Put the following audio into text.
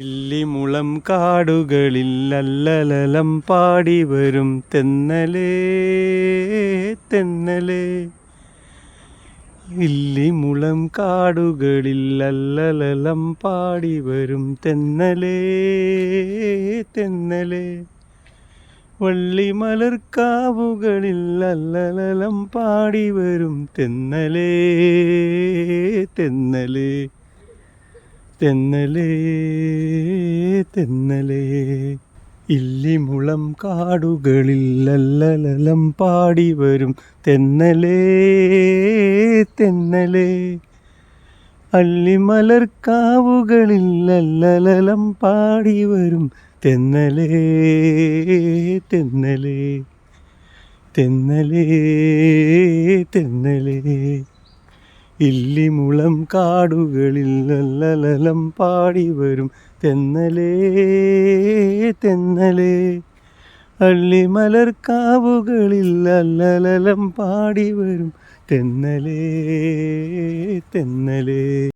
ഇല്ലിമുളം കാടുകളിൽ അല്ലലലം പാടി വരും തെന്നലേ തെന്നലേ. ഇല്ലിമുളം കാടുകളിൽ അല്ലലലം പാടി വരും തെന്നലേ തെന്നലേ. വള്ളിമലർക്കാവുകളിൽ അല്ലലലം പാടി വരും തെന്നലേ തെന്നലേ. തെന്നലേ തെന്നലേ. ഇല്ലിമുളം കാടുകളിൽ അല്ലലലം പാടി വരും. തെന്നലേ തെന്നലേ. അള്ളിമലർക്കാവുകളിൽ അല്ലലലം പാടി വരും. തെന്നലേ തെന്നലേ. തെന്നലേ തെന്നലേ. ഇല്ലിമുളം കാടുകളിൽ നല്ലലം പാടി വരും തെന്നലേ തെന്നലേ. അള്ളിമലർക്കാവുകളിൽ നല്ലലം പാടി വരും തെന്നലേ തെന്നലേ.